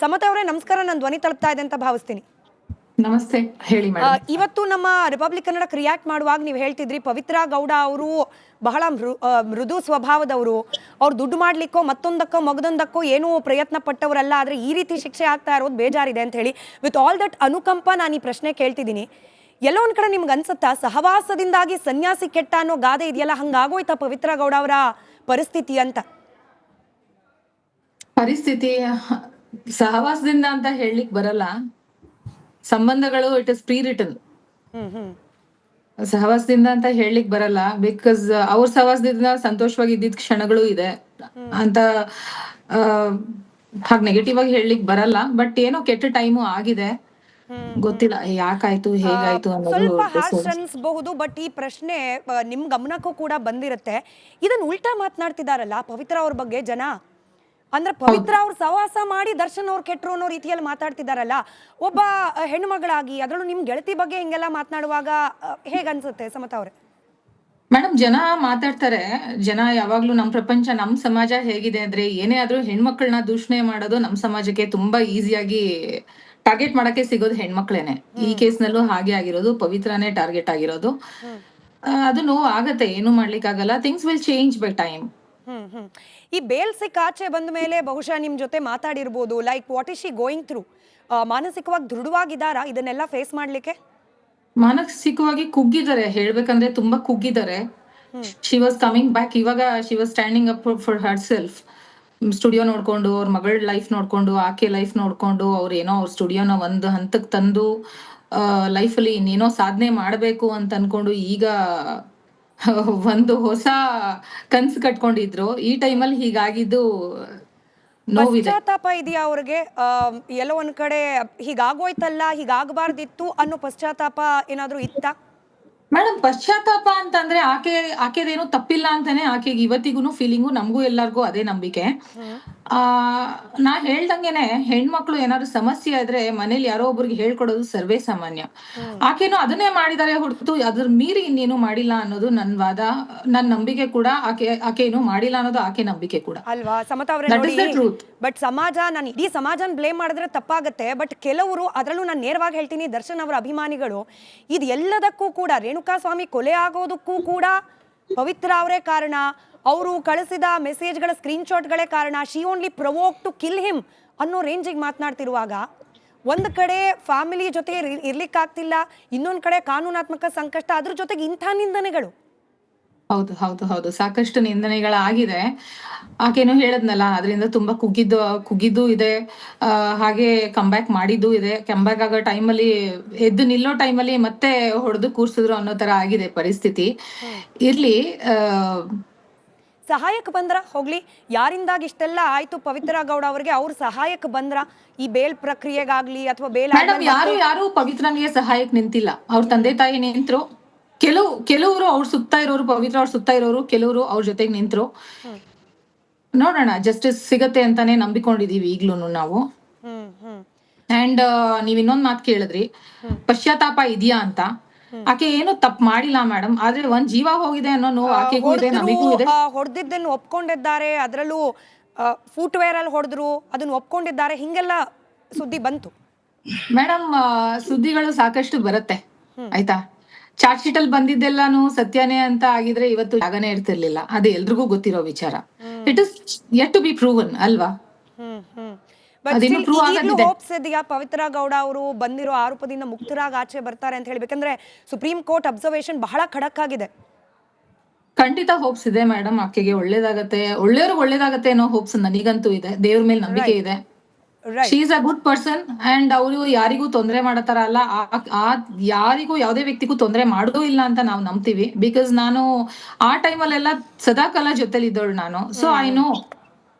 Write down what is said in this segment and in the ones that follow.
ಸಮತ ಅವರೇ ನಮಸ್ಕಾರ ನಾನು ಧ್ವನಿ ತಲುಪ್ತಾ ಇದೆ ಅಂತ ಭಾವಿಸ್ತೀನಿ. ನಮಸ್ತೆ ಹೇಳಿ ಇವತ್ತು ನಮ್ಮ ರಿಪಬ್ಲಿಕ್ ಕನ್ನಡಕ್ಕೆ ರಿಯಾಕ್ಟ್ ಮಾಡುವಾಗ ನೀವು ಹೇಳ್ತಿದ್ರಿ ಪವಿತ್ರ ಗೌಡ ಅವರು ಬಹಳ ಮೃದು ಸ್ವಭಾವದವರು. ಅವ್ರು ದುಡ್ಡು ಮಾಡ್ಲಿಕ್ಕೋ ಮತ್ತೊಂದಕ್ಕೋ ಮಗದೊಂದಕ್ಕೋ ಏನೂ ಪ್ರಯತ್ನ ಪಟ್ಟವರಲ್ಲ ಆದರೆ ಈ ರೀತಿ ಶಿಕ್ಷೆ ಆಗ್ತಾ ಇರೋದು ಬೇಜಾರಿದೆ ಅಂತ ಹೇಳಿ ವಿತ್ ಆಲ್ ದಟ್ ಅನುಕಂಪ ನಾನು ಈ ಪ್ರಶ್ನೆ ಕೇಳ್ತಿದ್ದೀನಿ. ಎಲ್ಲೋ ಒಂದ್ ಕಡೆ ನಿಮ್ಗೆ ಅನ್ಸುತ್ತಾ ಸಹವಾಸದಿಂದಾಗಿ ಸನ್ಯಾಸಿ ಕೆಟ್ಟ ಅನ್ನೋ ಗಾದೆ ಇದೆಯಲ್ಲ ಹಂಗಾಗೋಯ್ತಾ ಪವಿತ್ರ ಗೌಡ ಅವರ ಪರಿಸ್ಥಿತಿ ಅಂತ? ಪರಿಸ್ಥಿತಿ ಸಹವಾಸದಿಂದ ಅಂತ ಹೇಳಲಿಕ್ಕೆ ಬರಲ್ಲ. ಸಂಬಂಧಗಳು ಇಟ್ ಇಸ್ ಪ್ರೀ ರಿಟನ್ ಸಹವಾಸದಿಂದ ಅಂತ ಹೇಳಲಿಕ್ಕೆ ಬರಲ್ಲ. ಬಿಕಾಸ್ ಅವ್ರ ಸಹವಾಸದಿಂದ ಸಂತೋಷವಾಗಿ ಇದ್ದಿದ್ ಕ್ಷಣಗಳು ಇದೆ. ಅಂತ ಹಾಗೆ ನೆಗೆಟಿವ್ ಆಗಿ ಹೇಳಲಿಕ್ಕೆ ಬರಲ್ಲ. ಬಟ್ ಏನೋ ಕೆಟ್ಟ ಟೈಮು ಆಗಿದೆ. ಗೊತ್ತಿಲ್ಲ ಯಾಕಾಯ್ತು ಹೇಗಾಯ್ತು ಅನ್ನೋದು ಸ್ವಲ್ಪ ಅನ್ಸ್ಬಹುದು ಬಟ್ ಈ ಪ್ರಶ್ನೆ ನಿಮ್ ಗಮನಕ್ಕೂ ಕೂಡ ಬಂದಿರುತ್ತೆ. ಇದನ್ನ ಉಲ್ಟಾ ಮಾತನಾಡ್ತಿದಾರಲ್ಲ ಪವಿತ್ರ ಅವ್ರ ಬಗ್ಗೆ ಜನ? ಅಂದ್ರೆ ಪವಿತ್ರ ಅವ್ರು ಸಹವಾಸ ಮಾಡಿ ದರ್ಶನ್ ಅವ್ರು ಕೆಟ್ಟರು ಅನ್ನೋ ರೀತಿಯಲ್ಲಿ ಮಾತಾಡ್ತಿದಾರಲ್ಲ ಒಬ್ಬ ಹೆಣ್ಣು ಮಗಳಾಗಿ ಅದರಲ್ಲೂ ನಿಮ್ ಗೆಳತಿ ಬಗ್ಗೆ ಹಿಂಗೆಲ್ಲ ಮಾತನಾಡುವಾಗ ಹೇಗನ್ಸುತ್ತೆ ಸಮತ ಅವ್ರೆ? ಮೇಡಮ್ ಜನ ಮಾತಾಡ್ತಾರೆ ಜನ ಯಾವಾಗ್ಲೂ ನಮ್ ಪ್ರಪಂಚ ನಮ್ ಸಮಾಜ ಹೇಗಿದೆ ಅಂದ್ರೆ ಏನೇ ಆದ್ರೂ ಹೆಣ್ಮಕ್ಳನ್ನ ದೂಷಣೆ ಮಾಡೋದು ನಮ್ ಸಮಾಜಕ್ಕೆ ತುಂಬಾ ಈಸಿಯಾಗಿ ಟಾರ್ಗೆಟ್ ಮಾಡಕ್ಕೆ ಸಿಗೋದು ಹೆಣ್ಮಕ್ಳೇನೆ. ಈ ಕೇಸ್ ನಲ್ಲೂ ಹಾಗೆ ಆಗಿರೋದು ಪವಿತ್ರನೇ ಟಾರ್ಗೆಟ್ ಆಗಿರೋದು. ಅದು ನೋವು ಆಗತ್ತೆ ಏನು ಮಾಡ್ಲಿಕ್ಕಾಗಲ್ಲ things will change by time ಈ ಬೇಲ್ ಸಿಕ್ಕ ಆಚೆ ಬಂದ ಮೇಲೆ ಬಹುಶಃ ನಿಮ್ ಜೊತೆ ಮಾತಾಡಿರ್ಬೋದು. Like what is she going through ಮಾನಸಿಕವಾಗಿ ದೃಢವಾಗಿದ್ದಾರಾ ಇದನ್ನೆಲ್ಲ ಫೇಸ್ ಮಾಡ್ಲಿಕ್ಕೆ? ಮಾನಸಿಕವಾಗಿ ಕುಗ್ಗಿದ್ದಾರೆ. ಹೇಳ್ಬೇಕಂದ್ರೆ ತುಂಬಾ ಕುಗ್ಗಿದ್ದಾರೆ. ಶಿ ವಾಸ್ ಕಮಿಂಗ್ ಬ್ಯಾಕ್ ಇವಾಗ she was standing up for herself studio ನೋಡ್ಕೊಂಡು ಅವ್ರ ಮಗಳ ಲೈಫ್ ನೋಡ್ಕೊಂಡು ಆಕೆ ಲೈಫ್ ನೋಡ್ಕೊಂಡು ಅವ್ರ ಏನೋ ಅವ್ರ ಸ್ಟುಡಿಯೋನ ಒಂದು ಹಂತಕ್ ತಂದು ಲೈಫಲ್ಲಿ ಇನ್ನೇನೋ ಸಾಧನೆ ಮಾಡಬೇಕು ಅಂತ ಅನ್ಕೊಂಡು ಈಗ ಒಂದು ಹೊಸ ಕನ್ಸು ಕಟ್ಕೊಂಡಿದ್ರು. ಈ ಟೈಮಲ್ಲಿ ಹೀಗಾಗಿದ್ದು ಪಶ್ಚಾತ್ತಾಪ ಇದೆಯಾ ಅವ್ರಿಗೆ? ಎಲ್ಲೋ ಒಂದ್ ಕಡೆ ಹೀಗಾಗೋಯ್ತಲ್ಲ ಹೀಗಾಗಬಾರ್ದಿತ್ತು ಅನ್ನೋ ಪಶ್ಚಾತ್ತಾಪ ಏನಾದ್ರೂ ಇತ್ತಾ? ಮೇಡಮ್ ಪಶ್ಚಾತ್ತಾಪ ಅಂತಂದ್ರೆ ಆಕೆ ಆಕೆದೇನು ತಪ್ಪಿಲ್ಲ ಅಂತಾನೆ ಆಕೆಗೆ ಇವತ್ತಿಗೂ ಫೀಲಿಂಗು ನಮಗೂ ಎಲ್ಲರಿಗೂ ಅದೇ ನಂಬಿಕೆ. ಆ ನಾ ಹೇಳ್ದಂಗೆನೆ ಹೆಣ್ಮಕ್ಳು ಏನಾದ್ರು ಸಮಸ್ಯೆ ಆದ್ರೆ ಮನೇಲಿ ಯಾರೋ ಒಬ್ರಿಗೆ ಹೇಳ್ಕೊಡೋದು ಸರ್ವೇ ಸಾಮಾನ್ಯ. ಆಕೆನು ಅದನ್ನೇ ಮಾಡಿದಾರೆ ಹೊರತು ಅದ್ರ ಮೀರಿ ಇನ್ನೇನು ಮಾಡಿಲ್ಲ ಅನ್ನೋದು ನನ್ ವಾದ ನನ್ ನಂಬಿಕೆ ಕೂಡ ಆಕೆ ಆಕೆ ಏನು ಮಾಡಿಲ್ಲ ಅನ್ನೋದು ಆಕೆ ನಂಬಿಕೆ ಕೂಡ. ಅಲ್ವಾ? ಸಮತ ಅವ್ರೆ ಬಟ್ ಸಮಾಜ ನಾನು ಇಡೀ ಸಮಾಜನ ಬ್ಲೇಮ್ ಮಾಡಿದ್ರೆ ತಪ್ಪಾಗತ್ತೆ ಬಟ್ ಕೆಲವರು ಅದರಲ್ಲೂ ನಾನು ನೇರವಾಗಿ ಹೇಳ್ತೀನಿ ದರ್ಶನ್ ಅವರ ಅಭಿಮಾನಿಗಳು ಇದು ಎಲ್ಲದಕ್ಕೂ ಕೂಡ ರೇಣುಕಾ ಸ್ವಾಮಿ ಕೊಲೆ ಆಗೋದಕ್ಕೂ ಕೂಡ ಪವಿತ್ರ ಅವರೇ ಕಾರಣ. ಅವರು ಕಳಿಸಿದ ಮೆಸೇಜ್ಗಳ ಸ್ಕ್ರೀನ್ಶಾಟ್ಗಳೇ ಕಾರಣ she only provoke to kill him ಅನ್ನೋ ರೇಂಜಿಗೆ ಮಾತನಾಡ್ತಿರುವಾಗ ಒಂದು ಕಡೆ ಫ್ಯಾಮಿಲಿ ಜೊತೆ ಇರ್- ಇರ್ಲಿಕ್ಕಾಗ್ತಿಲ್ಲ ಇನ್ನೊಂದು ಕಡೆ ಕಾನೂನಾತ್ಮಕ ಸಂಕಷ್ಟ ಅದ್ರ ಜೊತೆಗೆ ಇಂಥ ನಿಂದನೆಗಳು. ಹೌದು ಹೌದು ಹೌದು. ಸಾಕಷ್ಟು ನಿಂದನೆಗಳಾಗಿದೆ. ಆಕೇನು ಹೇಳದ್ನಲ್ಲ ಅದರಿಂದ ತುಂಬಾ ಕುಗ್ಗಿದ್ದು ಕುಗ್ಗಿದ್ದು ಇದೆ. ಹಾಗೆ ಕಂಬ್ಯಾಕ್ ಮಾಡಿದ್ದು ಇದೆ. ಕಂಬ್ಯಾಕ್ ಆಗೋ ಟೈಮಲ್ಲಿ ಎದ್ದು ನಿಲ್ಲೋ ಟೈಮಲ್ಲಿ ಮತ್ತೆ ಹೊಡೆದು ಕೂರ್ಸಿದ್ರು ಅನ್ನೋ ತರ ಆಗಿದೆ ಪರಿಸ್ಥಿತಿ. ಇರ್ಲಿ ಸಹಾಯಕ್ಕೆ ಬಂದ್ರ? ಹೋಗ್ಲಿ. ಯಾರಿಂದಾಗಿ ಇಷ್ಟೆಲ್ಲ ಆಯ್ತು ಪವಿತ್ರ ಗೌಡ ಅವರಿಗೆ? ಅವ್ರ ಸಹಾಯಕ್ಕೆ ಬಂದ್ರ? ಈ ಬೇಲ್ ಪ್ರಕ್ರಿಯೆಗಾಗ್ಲಿ ಅಥವಾ ಬೇಲ್ ಯಾರು ಯಾರು ಪವಿತ್ರನಿಗೆ ಸಹಾಯಕ್ ನಿಂತಿಲ್ಲ. ಅವ್ರ ತಂದೆ ತಾಯಿ ನಿಂತ್ರು. ಕೆಲವು ಕೆಲವರು ಅವ್ರ ಸುತ್ತ ಇರೋರು ಪವಿತ್ರ ಅವ್ರ ಸುತ್ತ ಇರೋರು ಕೆಲವರು ಅವ್ರ ಜೊತೆಗೆ ನಿಂತ್ರು. ನೋಡೋಣ ಜಸ್ಟಿಸ್ ಸಿಗತ್ತೆ ಅಂತಾನೆ ನಂಬಿಕೊಂಡಿದೀವಿ ಈಗ್ಲೂನು ನಾವು. ಅಂಡ್ ನೀವ್ ಇನ್ನೊಂದ್ ಮಾತು ಕೇಳಿದ್ರಿ. ಪಶ್ಚಾತ್ತಾಪ ಇದೆಯಾ ಅಂತ? ಆಕೆ ಏನು ತಪ್ಪು ಮಾಡಿಲ್ಲ ಮೇಡಮ್ ಆದ್ರೆ ಒಂದ್ ಜೀವ ಹೋಗಿದೆ ಅನ್ನೋ ನೋವು ಆಕೆಗೂ ಇದೆ ನಮಗೂ ಇದೆ. ಹೊಡೆದಿದ್ದನ್ನು ಒಪ್ಕೊಂಡಿದ್ದಾರೆ ಅದರಲ್ಲೂ ಫುಟ್ವೇರ್ ಅಲ್ಲಿ ಹೊಡೆದ್ರು ಅದನ್ನ ಒಪ್ಕೊಂಡಿದ್ದಾರೆ ಹಿಂಗೆಲ್ಲ ಸುದ್ದಿ ಬಂತು. ಮೇಡಮ್ ಸುದ್ದಿಗಳು ಸಾಕಷ್ಟು ಬರುತ್ತೆ ಆಯ್ತಾ? ಚಾರ್ಜ್ ಶೀಟ್ ಅಲ್ಲಿ ಬಂದಿದ್ದೆಲ್ಲಾನು ಸತ್ಯನೇ ಅಂತ ಆಗಿದ್ರೆ ಇವತ್ತು ಜಾಗನೇ ಇರ್ತಿರ್ಲಿಲ್ಲ. ಅದು ಎಲ್ರಿಗೂ ಗೊತ್ತಿರೋ ವಿಚಾರ. It is yet to be proven ಅಲ್ವಾ? ಹೋಪ್ಸ್ ಇದೆಯಾ ಪವಿತ್ರ ಗೌಡ ಅವರು ಬಂದಿರೋ ಆರೋಪದಿಂದ ಮುಕ್ತರಾಗಿ ಆಚೆ ಬರ್ತಾರೆ ಅಂತ ಹೇಳ್ಬೇಕಂದ್ರೆ ಸುಪ್ರೀಂ ಕೋರ್ಟ್ ಅಬ್ಸರ್ವೇಷನ್ ಬಹಳ ಖಡಕ್ ಆಗಿದೆ ಖಂಡಿತ ಹೋಪ್ಸ್ ಇದೆ ಮೇಡಮ್ ಆಕೆಗೆ ಒಳ್ಳೇದಾಗತ್ತೆ. ಒಳ್ಳೆಯವ್ರಿಗೆ ಒಳ್ಳೇದಾಗತ್ತೆ ಅನ್ನೋ ಹೋಪ್ಸ್ ನನಗಂತೂ ಇದೆ. ದೇವ್ರ ಮೇಲೆ ನಂಬಿಕೆ ಇದೆ. She's a good person and ಅವರು ಯಾರಿಗೂ ತೊಂದರೆ ಮಾಡತಾರ ಅಲ್ಲ. ಆ- ಯಾರಿಗೂ ಯಾವುದೇ ವ್ಯಕ್ತಿಗೂ ತೊಂದರೆ ಮಾಡೋದು ಇಲ್ಲ ಅಂತ ನಾವು ನಂಬ್ತೀವಿ. ಬಿಕಾಸ್ ನಾನು ಆ ಟೈಮಲ್ಲೆಲ್ಲ ಸದಾಕಾಲ ಜೊತೆಲಿ ಇದ್ದವಳು ನಾನು ಸೊ ಐ ನೋ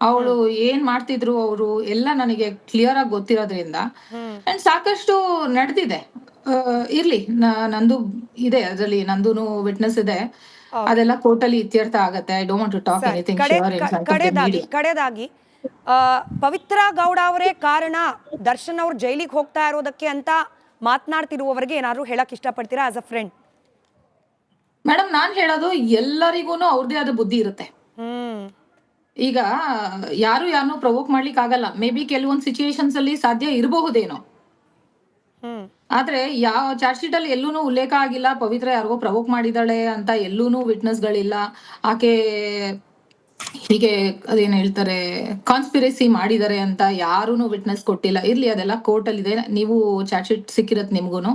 ಅವಳು ಏನ್ ಮಾಡ್ತಿದ್ರು ಅವರು ಎಲ್ಲ ನನಗೆ ಕ್ಲಿಯರ್ ಆಗಿ ಗೊತ್ತಿರೋದ್ರಿಂದ. ಅಂಡ್ ಸಾಕಷ್ಟು ನಡೆದಿದೆ. ಇರ್ಲಿ ನಂದು ಇದೆ ಅದರಲ್ಲಿ ನಂದು ವಿಟ್ನೆಸ್ ಇದೆ. ಅದೆಲ್ಲ ಕೋರ್ಟಲ್ಲಿ ಇತ್ಯರ್ಥ ಆಗತ್ತೆ. I don't to talk anything ಕಡೆದಾಗಿ ಕಡೆದಾಗಿ ಪವಿತ್ರ ಗೌಡ ಅವರೇ ಕಾರಣ ದರ್ಶನ್ ಅವರು ಜೈಲಿಗೆ ಹೋಗ್ತಾ ಇರೋದಕ್ಕೆ ಅಂತ ಮಾತನಾಡ್ತಿರುವವರಿಗೆ ಏನಾದ್ರು ಹೇಳಕ್ ಇಷ್ಟಪಡ್ತೀರಾ ಆಸ್ ಅ ಫ್ರೆಂಡ್ ಮೇಡಮ್ ನಾನ್ ಹೇಳೋದು ಎಲ್ಲರಿಗೂ ಅವ್ರದೇ ಆದ ಬುದ್ಧಿ ಇರುತ್ತೆ. ಈಗ ಯಾರು ಯಾರನ್ನೂ ಪ್ರವೋಕ್ ಮಾಡ್ಲಿಕ್ಕೆ ಆಗಲ್ಲ. ಮೇ ಬಿ ಕೆಲವೊಂದು ಸಿಚುಯೇಷನ್ಸ್ ಅಲ್ಲಿ ಸಾಧ್ಯ ಇರಬಹುದೇನೋ. ಆದ್ರೆ ಯಾವ ಚಾರ್ಜ್ ಶೀಟ್ ಅಲ್ಲಿ ಎಲ್ಲೂನು ಉಲ್ಲೇಖ ಆಗಿಲ್ಲ ಪವಿತ್ರ ಯಾರಿಗೋ ಪ್ರವೋಕ್ ಮಾಡಿದಾಳೆ ಅಂತ ಎಲ್ಲೂನು ವಿಟ್ನೆಸ್ ಗಳಿಲ್ಲ. ಆಕೆ ಹೀಗೆ ಅದೇನ್ ಹೇಳ್ತಾರೆ ಕಾನ್ಸ್ಪಿರಸಿ ಮಾಡಿದಾರೆ ಅಂತ ಯಾರೂನು ವಿಟ್ನೆಸ್ ಕೊಟ್ಟಿಲ್ಲ. ಇರ್ಲಿ ಅದೆಲ್ಲ ಕೋರ್ಟ್ ಅಲ್ಲಿ ಇದೆ. ನೀವು ಚಾರ್ಜ್ ಶೀಟ್ ಸಿಕ್ಕಿರತ್ ನಿಮ್ಗೂನು.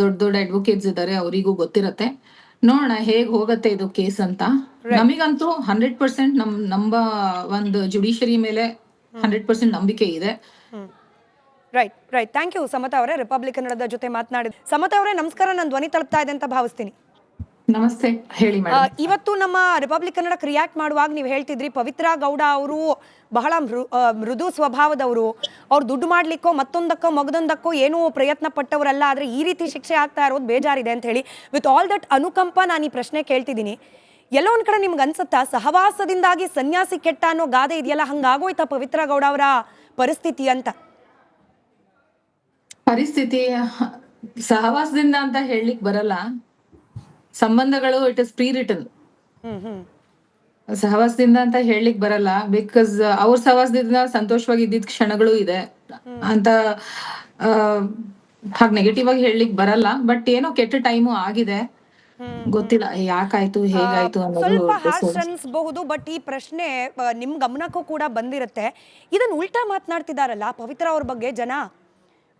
ದೊಡ್ಡ ದೊಡ್ಡ ಅಡ್ವೊಕೇಟ್ಸ್ ಇದ್ದಾರೆ ಅವರಿಗೂ ಗೊತ್ತಿರತ್ತೆ. ನೋಡೋಣ ಹೇಗ್ ಹೋಗತ್ತೆ ಇದು ಕೇಸ್ ಅಂತ. ನಮಗಂತೂ ಹಂಡ್ರೆಡ್ ಪರ್ಸೆಂಟ್ ನಮ್ ನಂಬ ಒಂದು ಜುಡಿಷರಿ ಮೇಲೆ ಹಂಡ್ರೆಡ್ ಪರ್ಸೆಂಟ್ ನಂಬಿಕೆ ಇದೆ. Right right thank you Samatha ಅವರೇ. ರಿಪಬ್ಲಿಕ್ ಕನ್ನಡದ ಜೊತೆ ಮಾತನಾಡಿದ ಸಮತಾ ಅವರೇ ನಮಸ್ಕಾರ. ನಾನು ಧ್ವನಿ ತಲುಪ್ತಾ ಇದೆ ಅಂತ ಭಾವಿಸ್ತೀನಿ. ನಮಸ್ತೆ ಹೇಳಿ ಇವತ್ತು ನಮ್ಮ ರಿಪಬ್ಲಿಕ್ ಕನ್ನಡಕ್ಕೆ ರಿಯಾಕ್ಟ್ ಮಾಡುವಾಗ ನೀವು ಹೇಳ್ತಿದ್ರಿ ಪವಿತ್ರ ಗೌಡ ಅವರು ಬಹಳ ಮೃ ಮೃದು ಸ್ವಭಾವದವರು. ಅವ್ರು ದುಡ್ಡು ಮಾಡ್ಲಿಕ್ಕೋ ಮತ್ತೊಂದಕ್ಕೋ ಮಗದೊಂದಕ್ಕೋ ಏನೂ ಪ್ರಯತ್ನ ಪಟ್ಟವರಲ್ಲ ಆದರೆ ಈ ರೀತಿ ಶಿಕ್ಷೆ ಆಗ್ತಾ ಇರೋದು ಬೇಜಾರಿದೆ ಅಂತ ಹೇಳಿ. ವಿತ್ ಆಲ್ ದಟ್ ಅನುಕಂಪ ನಾನು ಈ ಪ್ರಶ್ನೆ ಕೇಳ್ತಿದ್ದೀನಿ. ಎಲ್ಲೋ ಒಂದ್ ಕಡೆ ನಿಮ್ಗೆ ಅನ್ಸುತ್ತಾ ಸಹವಾಸದಿಂದಾಗಿ ಸನ್ಯಾಸಿ ಕೆಟ್ಟ ಅನ್ನೋ ಗಾದೆ ಇದೆಯಲ್ಲ ಹಂಗಾಗೋಯ್ತಾ ಪವಿತ್ರ ಗೌಡ ಅವರ ಪರಿಸ್ಥಿತಿ ಅಂತ? ಪರಿಸ್ಥಿತಿ ಸಹವಾಸದಿಂದ ಅಂತ ಹೇಳಲಿಕ್ಕೆ ಬರಲ್ಲ. ಸಂಬಂಧಗಳು ಇಟ್ ಇಸ್ ಪ್ರೀ ರಿಟನ್ ಸಹವಾಸದಿಂದ ಅಂತ ಹೇಳಲಿಕ್ಕೆ ಬರಲ್ಲ ಬಿಕಾಸ್ ಅವ್ರ ಸಹವಾಸದಿಂದ ಸಂತೋಷವಾಗಿ ಇದ್ದಿದ್ ಕ್ಷಣಗಳು ಇದೆ. ಅಂತ ಆ, ಹಾಗ್ ನೆಗೆಟಿವ್ ಆಗಿ ಹೇಳಲಿಕ್ಕೆ ಬರಲ್ಲ ಬಟ್ ಏನೋ ಕೆಟ್ಟ ಟೈಮು ಆಗಿದೆ. ಗೊತ್ತಿಲ್ಲ ಯಾಕಾಯ್ತು ಹೇಗಾಯ್ತು ಅನ್ಸ್ಬಹುದು ಬಟ್ ಈ ಪ್ರಶ್ನೆ ನಿಮ್ ಗಮನಕ್ಕೂ ಕೂಡ ಬಂದಿರುತ್ತೆ. ಇದನ್ನ ಉಲ್ಟಾ ಮಾತನಾಡ್ತಿದಾರಲ್ಲ ಪವಿತ್ರ ಅವ್ರ ಬಗ್ಗೆ ಜನ?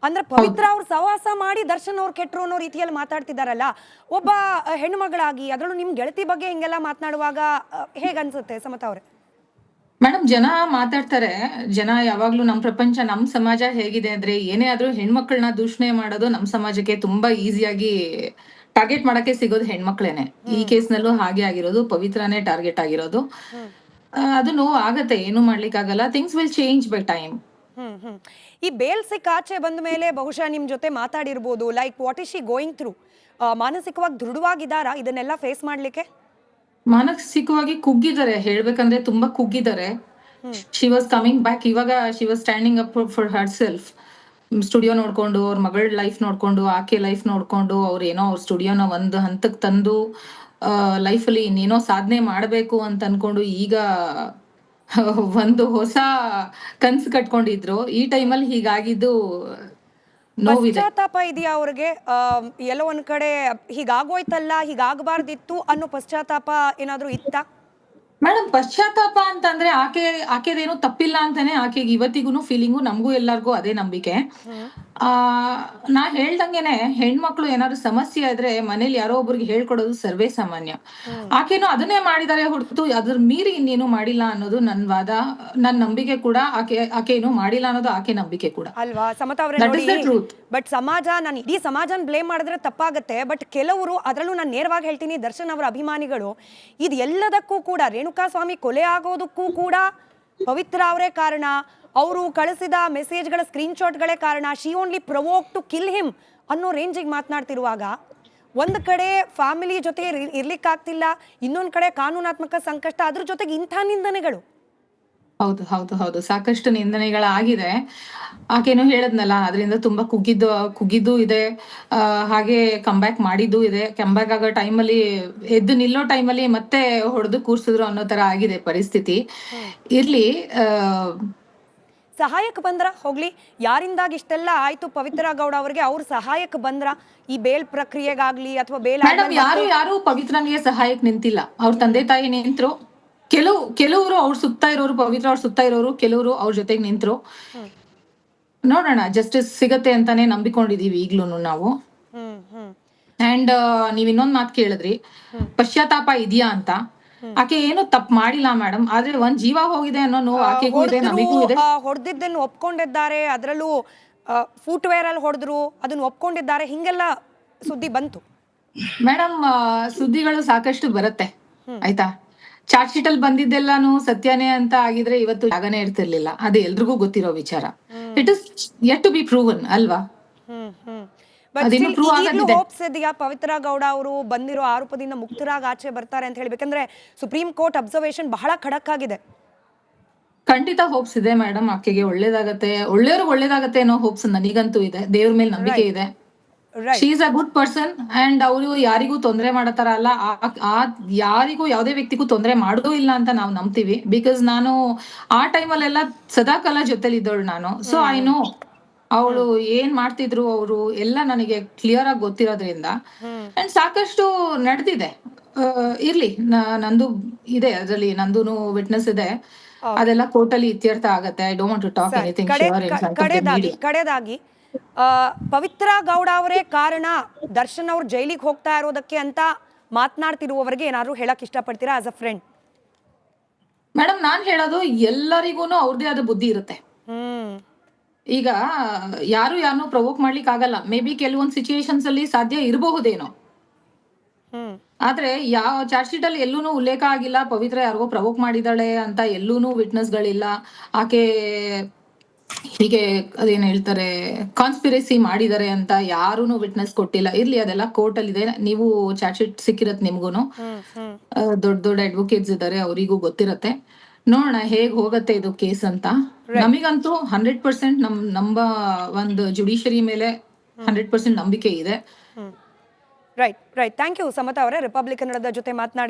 ಅಂದ್ರೆ ಪವಿತ್ರ ಅವ್ರು ಸಹವಾಸ ಮಾಡಿ ದರ್ಶನ್ ಅವ್ರು ಕೆಟ್ರು ಅನ್ನೋ ರೀತಿಯಲ್ಲಿ ಮಾತಾಡ್ತಿದಾರಲ್ಲ ಒಬ್ಬ ಹೆಣ್ಣು ಮಗಳಾಗಿ ಅದರಲ್ಲೂ ನಿಮ್ ಗೆಳತಿ ಬಗ್ಗೆ ಹಿಂಗೆಲ್ಲ ಮಾತನಾಡುವಾಗ ಹೇಗನ್ಸುತ್ತೆ ಸಮತಾ ಅವ್ರೆ? ಮೇಡಮ್ ಜನ ಮಾತಾಡ್ತಾರೆ. ಜನ ಯಾವಾಗ್ಲೂ ನಮ್ ಪ್ರಪಂಚ ನಮ್ ಸಮಾಜ ಹೇಗಿದೆ ಅಂದ್ರೆ ಏನೇ ಆದ್ರೂ ಹೆಣ್ಮಕ್ಳನ್ನ ದೂಷಣೆ ಮಾಡೋದು ನಮ್ ಸಮಾಜಕ್ಕೆ ತುಂಬಾ ಈಸಿಯಾಗಿ ಟಾರ್ಗೆಟ್ ಮಾಡಕ್ಕೆ ಸಿಗೋದು ಹೆಣ್ಮಕ್ಳೇನೆ. ಈ ಕೇಸ್ ನಲ್ಲೂ ಹಾಗೆ ಆಗಿರೋದು. ಪವಿತ್ರನೇ ಟಾರ್ಗೆಟ್ ಆಗಿರೋದು. ಅದು ನೋವು ಆಗತ್ತೆ ಏನು ಮಾಡ್ಲಿಕ್ಕಾಗಲ್ಲ. Things will change by time hmm hmm. ಈ ಬೇಲ್ ಸಿಕ್ಕ ಆಚೆ ಬಂದ ಮೇಲೆ ಬಹುಶಃ ನಿಮ್ ಜೊತೆ ಮಾತಾಡಿರ್ಬೋದು. Like what is she going through ಮಾನಸಿಕವಾಗಿ ದೃಢವಾಗಿದ್ದಾರಾ ಇದನ್ನೆಲ್ಲ ಫೇಸ್ ಮಾಡ್ಲಿಕ್ಕೆ? ಮಾನಸಿಕವಾಗಿ ಕುಗ್ಗಿದ್ದಾರೆ. ಹೇಳ್ಬೇಕಂದ್ರೆ ತುಂಬಾ ಕುಗ್ಗಿದ್ದಾರೆ. ಶಿ ವಾಸ್ ಕಮಿಂಗ್ ಬ್ಯಾಕ್ ಇವಾಗ she was standing up for herself studio ನೋಡ್ಕೊಂಡು ಅವ್ರ ಮಗಳ ಲೈಫ್ ನೋಡ್ಕೊಂಡು ಆಕೆ ಲೈಫ್ ನೋಡ್ಕೊಂಡು ಅವ್ರ ಏನೋ ಅವ್ರ ಸ್ಟುಡಿಯೋನ ಒಂದು ಹಂತಕ್ ತಂದು ಲೈಫಲ್ಲಿ ಇನ್ನೇನೋ ಸಾಧನೆ ಮಾಡಬೇಕು ಅಂತ ಅನ್ಕೊಂಡು ಈಗ ಒಂದು ಹೊಸ ಕನ್ಸು ಕಟ್ಕೊಂಡಿದ್ರು. ಈ ಟೈಮಲ್ಲಿ ಹೀಗಾಗಿದ್ದು ಪಶ್ಚಾತ್ತಾಪ ಇದೆಯಾ ಅವ್ರಿಗೆ? ಎಲ್ಲ ಎಲ್ಲೋ ಒಂದ್ ಕಡೆ ಹೀಗಾಗೋಯ್ತಲ್ಲ ಹೀಗಾಗಬಾರ್ದಿತ್ತು ಅನ್ನೋ ಪಶ್ಚಾತ್ತಾಪ ಏನಾದ್ರೂ ಇತ್ತ? ಮೇಡಮ್ ಪಶ್ಚಾತ್ತಾಪ ಅಂತಂದ್ರೆ ಆಕೆ ಆಕೆದೇನು ತಪ್ಪಿಲ್ಲ ಅಂತಾನೆ ಆಕೆಗೆ ಇವತ್ತಿಗೂ ಫೀಲಿಂಗು ನಮಗೂ ಎಲ್ಲರಿಗೂ ಅದೇ ನಂಬಿಕೆ. ಆ ನಾ ಹೇಳ್ದಂಗೆನೆ ಹೆಣ್ಮಕ್ಳು ಏನಾದ್ರು ಸಮಸ್ಯೆ ಇದ್ರೆ ಮನೇಲಿ ಯಾರೋ ಒಬ್ರಿಗೆ ಹೇಳ್ಕೊಡೋದು ಸರ್ವೇ ಸಾಮಾನ್ಯ. ಆಕೆನು ಅದನ್ನೇ ಮಾಡಿದಾರೆ ಹೊರತು ಅದ್ರ ಮೀರಿ ಇನ್ನೇನು ಮಾಡಿಲ್ಲ ಅನ್ನೋದು ನನ್ ವಾದ ನನ್ ನಂಬಿಕೆ ಕೂಡ ಆಕೆ ಆಕೆ ಏನು ಮಾಡಿಲ್ಲ ಅನ್ನೋದು ಆಕೆ ನಂಬಿಕೆ ಕೂಡ. ಅಲ್ವಾ? ಸಮತಾ ಬಟ್ ಸಮಾಜ ನಾನು ಇಡೀ ಸಮಾಜನ ಬ್ಲೇಮ್ ಮಾಡಿದ್ರೆ ತಪ್ಪಾಗತ್ತೆ ಬಟ್ ಕೆಲವರು ಅದರಲ್ಲೂ ನಾನು ನೇರವಾಗಿ ಹೇಳ್ತೀನಿ ದರ್ಶನ್ ಅವರ ಅಭಿಮಾನಿಗಳು ಇದು ಎಲ್ಲದಕ್ಕೂ ಕೂಡ ರೇಣುಕಾ ಸ್ವಾಮಿ ಕೊಲೆ ಆಗೋದಕ್ಕೂ ಕೂಡ ಪವಿತ್ರ ಅವರೇ ಕಾರಣ. ಅವರು ಕಳಿಸಿದ ಮೆಸೇಜ್ಗಳ ಸ್ಕ್ರೀನ್ಶಾಟ್ಗಳೇ ಕಾರಣ she only provoke to kill him ಅನ್ನೋ ರೇಂಜಿಗೆ ಮಾತನಾಡ್ತಿರುವಾಗ ಒಂದು ಕಡೆ ಫ್ಯಾಮಿಲಿ ಜೊತೆ ಇರ್- ಇರ್ಲಿಕ್ಕಾಗ್ತಿಲ್ಲ ಇನ್ನೊಂದು ಕಡೆ ಕಾನೂನಾತ್ಮಕ ಸಂಕಷ್ಟ ಅದ್ರ ಜೊತೆಗೆ ಇಂಥ ನಿಂದನೆಗಳು. ಹೌದು ಹೌದು ಹೌದು. ಸಾಕಷ್ಟು ನಿಂದನೆಗಳಾಗಿದೆ. ಆಕೇನು ಹೇಳದ್ನಲ್ಲ ಅದರಿಂದ ತುಂಬಾ ಕುಗ್ಗಿದ್ದು ಕುಗ್ಗಿದ್ದು ಇದೆ. ಹಾಗೆ ಕಂಬ್ಯಾಕ್ ಮಾಡಿದ್ದು ಇದೆ. ಕಂಬ್ಯಾಕ್ ಆಗೋ ಟೈಮಲ್ಲಿ ಎದ್ದು ನಿಲ್ಲೋ ಟೈಮಲ್ಲಿ ಮತ್ತೆ ಹೊಡೆದು ಕೂರ್ಸಿದ್ರು ಅನ್ನೋ ತರ ಆಗಿದೆ ಪರಿಸ್ಥಿತಿ. ಇರ್ಲಿ ಸಹಾಯಕ್ಕೆ ಬಂದ್ರ? ಹೋಗ್ಲಿ. ಯಾರಿಂದಾಗಿ ಇಷ್ಟೆಲ್ಲ ಆಯ್ತು ಪವಿತ್ರ ಗೌಡ ಅವರಿಗೆ? ಅವ್ರ ಸಹಾಯಕ್ಕೆ ಬಂದ್ರ? ಈ ಬೇಲ್ ಪ್ರಕ್ರಿಯೆಗಾಗ್ಲಿ ಅಥವಾ ಬೇಲ್ ಯಾರು ಯಾರು ಪವಿತ್ರನಿಗೆ ಸಹಾಯಕ್ ನಿಂತಿಲ್ಲ. ಅವ್ರ ತಂದೆ ತಾಯಿ ನಿಂತ್ರು. ಕೆಲವು ಕೆಲವರು ಅವ್ರ ಸುತ್ತ ಇರೋರು ಪವಿತ್ರ ಅವ್ರ ಸುತ್ತ ಇರೋರು ಕೆಲವರು ಅವ್ರ ಜೊತೆಗೆ ನಿಂತ್ರು. ನೋಡೋಣ ಜಸ್ಟಿಸ್ ಸಿಗತ್ತೆ ಅಂತಾನೆ ನಂಬಿಕೊಂಡಿದೀವಿ ಈಗ್ಲೂನು ನಾವು. ಅಂಡ್ ನೀವ್ ಇನ್ನೊಂದ್ ಮಾತು ಕೇಳಿದ್ರಿ. ಪಶ್ಚಾತ್ತಾಪ ಇದೆಯಾ ಅಂತ? ಆಕೆ ಏನು ತಪ್ಪು ಮಾಡಿಲ್ಲ ಮೇಡಮ್ ಆದ್ರೆ ಒಂದ್ ಜೀವ ಹೋಗಿದೆ ಅನ್ನೋ ನೋವು ಆಕೆಗೂ ಇದೆ ನಮಗೂ ಇದೆ. ಹೊಡೆದಿದ್ದನ್ನು ಒಪ್ಕೊಂಡಿದ್ದಾರೆ ಅದರಲ್ಲೂ ಫುಟ್ವೇರ್ ಅಲ್ಲಿ ಹೊಡೆದ್ರು ಅದನ್ನ ಒಪ್ಕೊಂಡಿದ್ದಾರೆ ಹಿಂಗೆಲ್ಲ ಸುದ್ದಿ ಬಂತು. ಮೇಡಮ್ ಸುದ್ದಿಗಳು ಸಾಕಷ್ಟು ಬರುತ್ತೆ. ಆಯ್ತಾ? ಚಾರ್ಜ್ ಶೀಟ್ ಅಲ್ಲಿ ಬಂದಿದ್ದೆಲ್ಲಾನು ಸತ್ಯನೇ ಅಂತ ಆಗಿದ್ರೆ ಇವತ್ತು ಜಾಗನೇ ಇರ್ತಿರ್ಲಿಲ್ಲ. ಅದು ಎಲ್ರಿಗೂ ಗೊತ್ತಿರೋ ವಿಚಾರ. It is yet to be proven ಅಲ್ವಾ ಹ್ಮ್ ಹ್ಮ್ ಬಟ್ ಅದಿನ್ನೂ prove ಆಗದಿದೆ. ಹೋಪ್ಸ್ ಇದೆಯಾ ಪವಿತ್ರ ಗೌಡ ಅವರು ಬಂದಿರೋ ಆರೋಪದಿಂದ ಮುಕ್ತರಾಗಿ ಆಚೆ ಬರ್ತಾರೆ ಅಂತ ಹೇಳ್ಬೇಕಂದ್ರೆ ಸುಪ್ರೀಂ ಕೋರ್ಟ್ ಅಬ್ಸರ್ವೇಷನ್ ಬಹಳ ಖಡಕ್ ಆಗಿದೆ ಖಂಡಿತ ಹೋಪ್ಸ್ ಇದೆ ಮೇಡಮ್ ಆಕೆಗೆ ಒಳ್ಳೇದಾಗತ್ತೆ. ಒಳ್ಳೆಯವ್ರಿಗೆ ಒಳ್ಳೇದಾಗತ್ತೆ ಅನ್ನೋ ಹೋಪ್ಸ್ ನನಗಂತೂ ಇದೆ. ದೇವ್ರ ಮೇಲೆ ನಂಬಿಕೆ ಇದೆ. She's she is a good person and ಅವರು ಯಾರಿಗೂ ತೊಂದರೆ ಮಾಡತಾರ ಅಲ್ಲ. ಯಾರಿಗೂ ಯಾವುದೇ ವ್ಯಕ್ತಿಗೂ ತೊಂದರೆ ಮಾಡೋದು ಇಲ್ಲ ಅಂತ ನಾವು ನಂಬ್ತೀವಿ. ಬಿಕಾಸ್ ನಾನು ಆ ಟೈಮಲ್ಲೆಲ್ಲ ಸದಾಕಾಲ ಜೊತೆಲಿ ಇದ್ದವಳು ನಾನು ಸೊ ಐ ನೋ ಅವಳು ಏನ್ ಮಾಡ್ತಿದ್ರು ಅವರು ಎಲ್ಲ ನನಗೆ ಕ್ಲಿಯರ್ ಆಗಿ ಗೊತ್ತಿರೋದ್ರಿಂದ ಅಂಡ್ ಸಾಕಷ್ಟು ನಡೆದಿದೆ. ಇರ್ಲಿ ನಂದು ಇದೆ ಅದರಲ್ಲಿ ನಂದು ವಿಟ್ನೆಸ್ ಇದೆ. ಅದೆಲ್ಲ ಕೋರ್ಟಲ್ಲಿ ಇತ್ಯರ್ಥ ಆಗತ್ತೆ. I don't to talk anything ಕಡೆದಾಗಿ ಕಡೆದಾಗಿ ಪವಿತ್ರ ಗೌಡ ಅವರೇ ಕಾರಣ ದರ್ಶನ್ ಅವ್ರು ಜೈಲಿಗೆ ಹೋಗ್ತಾ ಇರೋದಕ್ಕೆ ಅಂತ ಮಾತನಾಡ್ತಿರುವವರಿಗೆ ಏನಾದ್ರು ಹೇಳಕ್ ಇಷ್ಟಪಡ್ತೀರಾ ಆಸ್ ಅ ಫ್ರೆಂಡ್ ಮೇಡಮ್ ನಾನ್ ಹೇಳೋದು ಎಲ್ಲರಿಗೂ ಅವ್ರದೇ ಆದ ಬುದ್ಧಿ ಇರುತ್ತೆ. ಈಗ ಯಾರು ಯಾರನ್ನೂ ಪ್ರವೋಕ್ ಮಾಡ್ಲಿಕ್ಕೆ ಆಗಲ್ಲ. ಮೇ ಬಿ ಕೆಲವೊಂದು ಸಿಚುಯೇಷನ್ಸ್ ಅಲ್ಲಿ ಸಾಧ್ಯ ಇರಬಹುದೇನೋ. ಆದ್ರೆ ಯಾವ ಚಾರ್ಜ್ ಶೀಟ್ ಅಲ್ಲಿ ಎಲ್ಲೂ ಉಲ್ಲೇಖ ಆಗಿಲ್ಲ ಪವಿತ್ರ ಯಾರಿಗೋ ಪ್ರವೋಕ್ ಮಾಡಿದಾಳೆ ಅಂತ ಎಲ್ಲೂನು ವಿಟ್ನೆಸ್ ಗಳಿಲ್ಲ. ಆಕೆ ಹೀಗೆ ಅದೇನ್ ಹೇಳ್ತಾರೆ ಕಾನ್ಸ್ಪಿರಸಿ ಮಾಡಿದ್ದಾರೆ ಅಂತ ಯಾರೂನು ವಿಟ್ನೆಸ್ ಕೊಟ್ಟಿಲ್ಲ. ಇರ್ಲಿ ಅದೆಲ್ಲ ಕೋರ್ಟ್ ಅಲ್ಲಿ ಇದೆ. ನೀವು ಚಾರ್ಜ್ ಶೀಟ್ ಸಿಕ್ಕಿರತ್ ನಿಮ್ಗೂನು. ದೊಡ್ಡ ದೊಡ್ಡ ಅಡ್ವೊಕೇಟ್ಸ್ ಇದ್ದಾರೆ ಅವರಿಗೂ ಗೊತ್ತಿರತ್ತೆ. ನೋಡೋಣ ಹೇಗ್ ಹೋಗತ್ತೆ ಇದು ಕೇಸ್ ಅಂತ. ನಮಗಂತೂ ಹಂಡ್ರೆಡ್ ಪರ್ಸೆಂಟ್ ನಮ್ ನಂಬ ಒಂದು ಜುಡಿಷರಿ ಮೇಲೆ ಹಂಡ್ರೆಡ್ ಪರ್ಸೆಂಟ್ ನಂಬಿಕೆ ಇದೆ. Right right thank you Samatha ಅವರೇ. ರಿಪಬ್ಲಿಕ್ ಕನ್ನಡದ ಜೊತೆ ಮಾತನಾಡಿ